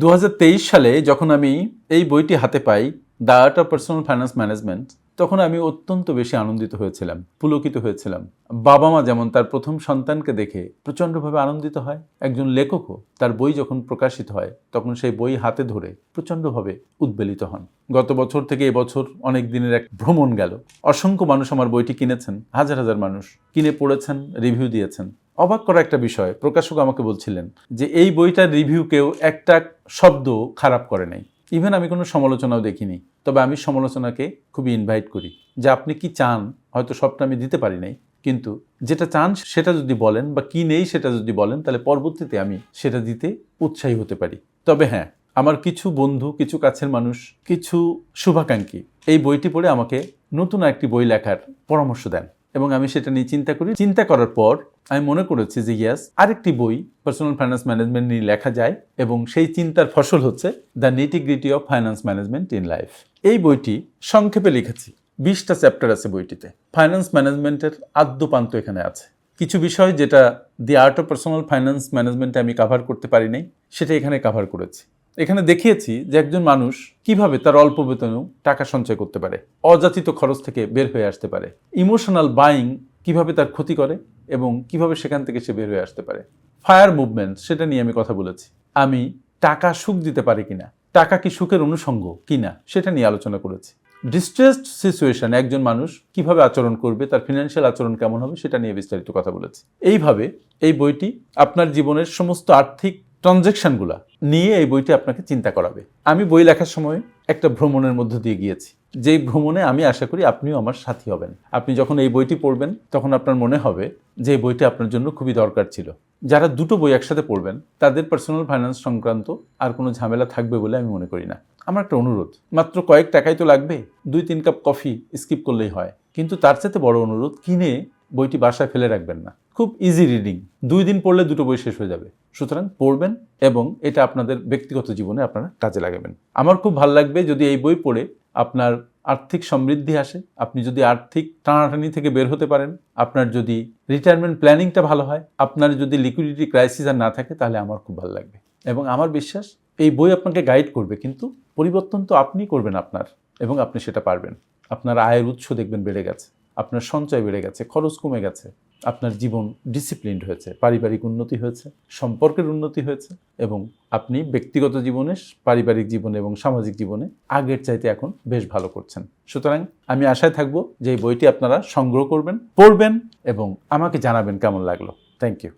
দু হাজার তেইশ সালে যখন আমি এই বইটি হাতে পাই, the art of personal finance management, তখন আমি অত্যন্ত বেশি আনন্দিত হয়েছিলাম, পুলকিত হয়েছিলাম। বাবা মা যেমন তার প্রথম সন্তানকে দেখে প্রচণ্ডভাবে আনন্দিত হয়, একজন লেখকও তার বই যখন প্রকাশিত হয়, তখন সেই বই হাতে ধরে প্রচণ্ডভাবে উদ্বেলিত হন। গত বছর থেকে এবছর অনেক দিনের এক ভ্রমণ গেল। অসংখ্য মানুষ আমার বইটি কিনেছেন, হাজার হাজার মানুষ কিনে পড়েছেন, রিভিউ দিয়েছেন। অবাক করা একটা বিষয়। প্রকাশক আমাকে বলছিলেন যে, এই বইটার রিভিউ কেউ একটা শব্দ খারাপ করে নাই। ইভেন আমি কোনো সমালোচনাও দেখিনি। তবে আমি সমালোচনাকে খুবই ইনভাইট করি যে, আপনি কি চান? হয়তো সবটা আমি দিতে পারি নাই। কিন্তু যেটা চান সেটা যদি বলেন বা কি নেই সেটা যদি বলেন, তাহলে পরবর্তীতে আমি সেটা দিতে উৎসাহী হতে পারি। তবে হ্যাঁ আমার কিছু বন্ধু, কিছু কাছের মানুষ, কিছু শুভাকাঙ্ক্ষী এই বইটি পড়ে আমাকে নতুন একটি বই লেখার পরামর্শ দেন এবং আমি সেটা নিয়ে চিন্তা করি। চিন্তা করার পর আমি মনে করেছি যে ইয়াস আরেকটি বই পার্সোনাল ফাইন্যান্স ম্যানেজমেন্ট নিয়ে লেখা যায় এবং সেই চিন্তার ফসল হচ্ছে the nitty gritty of finance management in life এই বইটি সংক্ষেপে লিখেছি, বিশটা চ্যাপ্টার আছে বইটিতে। ফাইন্যান্স ম্যানেজমেন্টের আদ্যপান্ত এখানে আছে। কিছু বিষয় যেটা the art of personal finance ম্যানেজমেন্টে আমি কাভার করতে পারি নাই, সেটা এখানে কাভার করেছি। এখানে দেখিয়েছি যে একজন মানুষ কীভাবে তার অল্প বেতনেও টাকা সঞ্চয় করতে পারে, অযাচিত খরচ থেকে বের হয়ে আসতে পারে। ইমোশনাল বাইং কীভাবে তার ক্ষতি করে এবং কীভাবে সেখান থেকে সে বের হয়ে আসতে পারে। ফায়ার মুভমেন্ট সেটা নিয়ে আমি কথা বলেছি। আমি টাকা সুখ দিতে পারি কিনা, টাকা কি সুখের অনুষঙ্গ কিনা, সেটা নিয়ে আলোচনা করেছি। ডিস্ট্রেসড সিচুয়েশন একজন মানুষ কীভাবে আচরণ করবে, তার ফিনান্সিয়াল আচরণ কেমন হবে, সেটা নিয়ে বিস্তারিত কথা বলেছি। এইভাবে এই বইটি আপনার জীবনের সমস্ত আর্থিক ট্রানজ্যাকশনগুলো নিয়ে এই বইটি আপনাকে চিন্তা করাবে। আমি বই লেখার সময় একটা ভ্রমণের মধ্য দিয়ে গিয়েছি। যেই ভ্রমণে আমি আশা করি আপনিও আমার সাথী হবেন। আপনি যখন এই বইটি পড়বেন, তখন আপনার মনে হবে যে এই বইটি আপনার জন্য খুবই দরকার ছিল। যারা দুটো বই একসাথে পড়বেন, তাদের পার্সোনাল ফাইন্যান্স সংক্রান্ত আর কোনো ঝামেলা থাকবে বলে আমি মনে করি না। আমার একটা অনুরোধ, মাত্র কয়েক টাকাই তো লাগবে, দুই তিন কাপ কফি স্কিপ করলেই হয়। কিন্তু তার চাইতে বড় অনুরোধ, কিনে বইটি বাসায় ফেলে রাখবেন না। খুব ইজি রিডিং দুই দিন পড়লে দুটো বই শেষ হয়ে যাবে। সুতরাং পড়বেন এবং এটা আপনাদের ব্যক্তিগত জীবনে আপনারা কাজে লাগাবেন। আমার খুব ভালো লাগবে যদি এই বই পড়ে আপনার আর্থিক সমৃদ্ধি আসে, আপনি যদি আর্থিক টানাটানি থেকে বের হতে পারেন, আপনার যদি রিটায়ারমেন্ট প্ল্যানিংটা ভালো হয়, আপনার যদি লিকুইডিটি ক্রাইসিস আর না থাকে, তাহলে আমার খুব ভালো লাগবে। এবং আমার বিশ্বাস, এই বই আপনাকে গাইড করবে, কিন্তু পরিবর্তন তো আপনি করবেন আপনার, এবং আপনি সেটা পারবেন। আপনার আয়ের উৎস দেখবেন বেড়ে গেছে, আপনার সঞ্চয় বেড়ে গেছে, খরচ কমে গেছে আপনার জীবন ডিসিপ্লিনড হয়েছে, পারিবারিক উন্নতি হয়েছে, সম্পর্কের উন্নতি হয়েছে এবং আপনি ব্যক্তিগত জীবনে, পারিবারিক জীবনে এবং সামাজিক জীবনে আগের চাইতে এখন বেশ ভালো করছেন। সুতরাং আমি আশায় থাকব যে এই বইটি আপনারা সংগ্রহ করবেন, পড়বেন এবং আমাকে জানাবেন কেমন লাগল। Thank you